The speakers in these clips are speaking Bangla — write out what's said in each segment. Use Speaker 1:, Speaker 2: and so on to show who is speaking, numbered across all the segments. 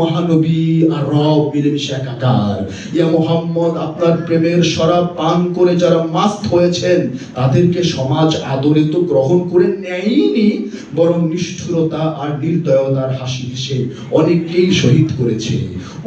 Speaker 1: মহানবী আর রব মিলেমিশে একাকার। ইয়া মোহাম্মদ, আপনার প্রেমের শরাব পান করে যারা মাস্ত হয়েছেন, তাদেরকে সমাজ আদরে তো গ্রহণ করে নেয়নি, বরং নিষ্ঠুরতা আর নির্দয়তার হাসি হেসে অনেককেই শহীদ করেছে।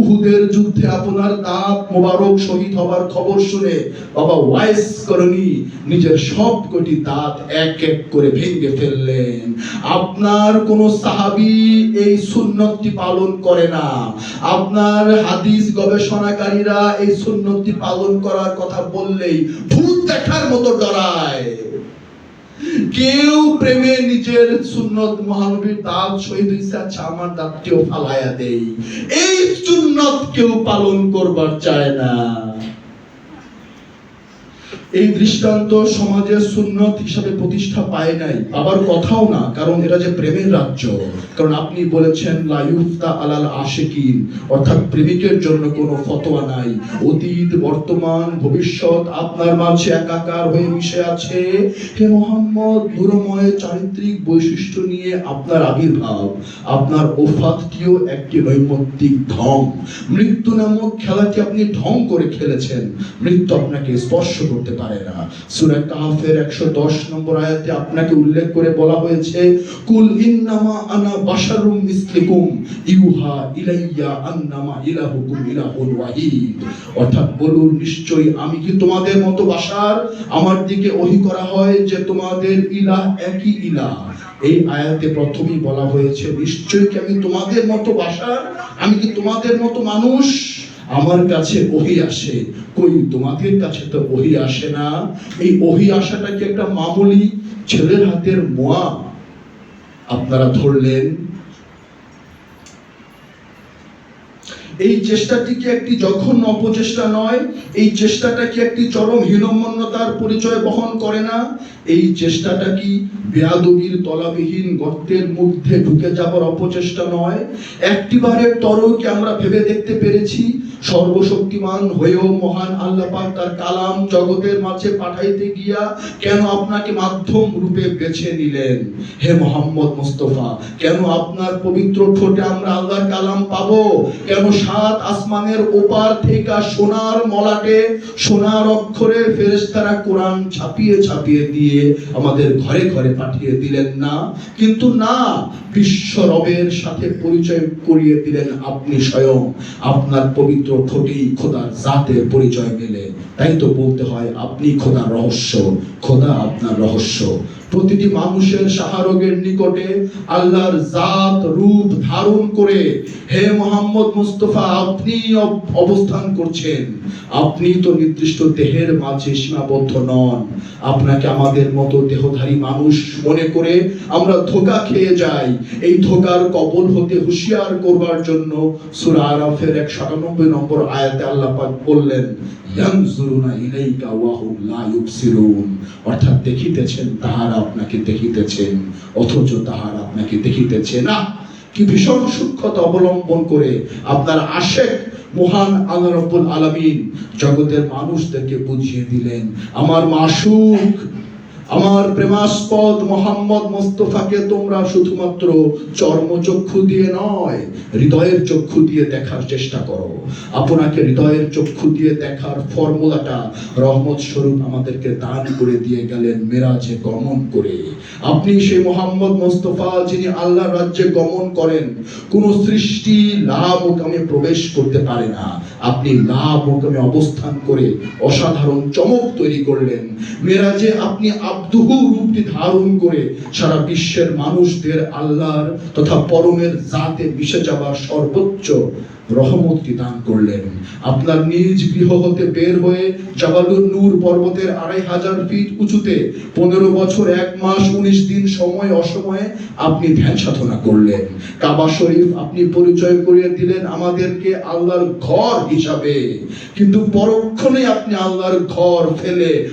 Speaker 1: উহুদের যুদ্ধে আপনার দাঁত মোবারক শহীদ হবার খবর শুনে বাবা ওয়াইস করণী নিজের সব কটি দাঁত এক এক করে ভেঙে ফেললেন। আপনার কোন সাহাবি এই সুন্নতটি পালন করে না আপনার হাদিস গবেষণাকারীরা এই সুন্নতি পালন করার কথা বললেই ভূত দেখার মতো ডরায়। কেউ প্রেমে নিজের সুন্নত মহানবীর দাঁত, শহীদ হয়েছে আচ্ছা আমার দাঁতটিও ফালাইয়া দেই। এই সুন্নত কেউ পালন করবার চায় না। এই দৃষ্টান্ত সমাজের সুন্নত হিসাবে প্রতিষ্ঠা পায় নাই। আবার কথাও না, কারণ এটা যে প্রেমের রাজ্য। কারণ আপনি বলেছেন লাইফতা আলাল আশেকিন অর্থাৎ প্রেমিকের জন্য কোনো ফতোয়া নাই। অতীত, বর্তমান, ভবিষ্যৎ, আপনার মাঝে একাকার হয়ে মিশে আছে। হে মোহাম্মদ গুরুময় চারিত্রিক বৈশিষ্ট্য নিয়ে আপনার আবির্ভাব। আপনার ওফাতটিও একটি নৈমিত্তিক ঢং। মৃত্যু নামক খেলাটি আপনি ঢং করে খেলেছেন। মৃত্যু আপনাকে স্পর্শ করতে পারে না। সূরা কাহফের 110 নম্বর আয়াতে আপনাকে উল্লেখ করে বলা হয়েছে, কুল ইন্নামা আনা ইউহা ইলাইয়া আন্নামা ইলাহুকুম ইলাহুন ওয়াহিদ। অর্থাৎ বলুন, নিশ্চয়ই আমি কি তোমাদের মতো বাশার? আমার দিকে ওহি করা হয় যে তোমাদের ইলাহ একই ইলাহ। এই আয়াতে প্রথমেই বলা হয়েছে, নিশ্চয়ই কি আমি তোমাদের মতো বাসার আমি কি তোমাদের মতো মানুষ? আমার কাছে ওহি আসে। কই তোমাদের কাছে তো ওহি আসে না? এই ওহি আসাটা কি একটা মামুলি ছেলের হাতের মোয়া? আপনারা ধরলেন এই চেষ্টাটি কি একটি জঘন্য অপচেষ্টা নয়? এই চেষ্টাটা কি একটি চরম হীনমন্যতার পরিচয় বহন করে না? এই চেষ্টাটা কি বেয়াদবির তলাবিহীন গর্তের মধ্যে ঢুকে যাবার অপচেষ্টা নয়? একটিবারের তরও কি আমরা ভেবে দেখতে পেরেছি, সর্বশক্তিমান হয়েও মহান আল্লাহ পাক তার কালাম জগতের মাঝে পাঠাইতে গিয়া কেন আপনাকে মাধ্যম রূপে বেছে নিলেন? হে মোহাম্মদ মুস্তফা, কেন আপনার পবিত্র ঠোঁটে আমরা আল্লাহর কালাম পাবো? কেন সাত আসমানের ওপার থেকে সোনার মলাটে, সোনার অক্ষরে ফেরেশতারা কোরআন ছাপিয়ে ছাপিয়ে দিয়ে আমাদের ঘরে ঘরে পাঠিয়ে দিলেন না। কিন্তু না, বিশ্ব রবের সাথে পরিচয় করিয়ে দিলেন আপনি স্বয়ং। আপনার পবিত্র ঠোঁটেই খোদার জাতের পরিচয় মেলে। তাই তো বলতে হয়, আপনি খোদার রহস্য, খোদা আপনার রহস্য। প্রতিটি মানুষের সাহারগের নিকটে আল্লাহর জাত, রূপ ধারণ করে, হে মোহাম্মদ মুস্তফা আপনি অবস্থান করছেন। আপনি তো নির্দিষ্ট দেহের মাঝে সীমাবদ্ধ নন। আপনাকে আমাদের মতো দেহধারী মানুষ মনে করে আমরা ধোকা খেয়ে যাই। এই ধোকার কবল হতে হুঁশিয়ার করবার জন্য সূরা আরাফের 197 নম্বর আয়াতে আল্লাহ বললেন অর্থাৎ দেখিতেছেন, তাহারা আপনাকে দেখিতেছেন, অথচ তাহারা আপনাকে দেখিতেছে না। কি ভীষণ সূক্ষ্মতা অবলম্বন করে আপনার আশেক মহান আল্লাহ রব্বুল আলামিন জগতের মানুষদেরকে বুঝিয়ে দিলেন। আমার মাসুক আমার প্রেমাস্পদ মোহাম্মদ মোস্তফাকে তোমরা শুধুমাত্র চর্মচক্ষু দিয়ে নয়, হৃদয়ের চক্ষু দিয়ে দেখার চেষ্টা করো। আপনাকে হৃদয়ের চক্ষু দিয়ে দেখার ফর্মুলাটা রহমত স্বরূপ আমাদেরকে দান করে দিয়ে গেলেন মেরাজে গমন করে। আপনি সেই মোহাম্মদ মোস্তফা যিনি আল্লাহর রাজ্যে গমন করেন, কোন সৃষ্টি লাভ ওকামে প্রবেশ করতে পারে না। আপনি লাভ ওকামে অবস্থান করে অসাধারণ চমক তৈরি করলেন। মেরাজে আপনি আব্দুহু রূপটি ধারণ করে সারা বিশ্বের মানুষদের আল্লাহর তথা পরমের জাতে মিশে সর্বোচ্চ রহমতটি দান করলেন। আপনার নিজ গৃহ হতে বের হয়ে জাবালুন নূর পর্বতের আড়াই হাজার ফিট উঁচুতে পনেরো বছর, এক মাস, উনিশ দিন সময় অসময়ে আপনি ধ্যান সাধনা করলেন। কাবা শরীফ আপনি পরিচয় করিয়ে দিলেন আমাদেরকে আল্লাহর ঘর হিসাবে। কিন্তু পরক্ষণে আপনি আল্লাহর ঘর ফেলে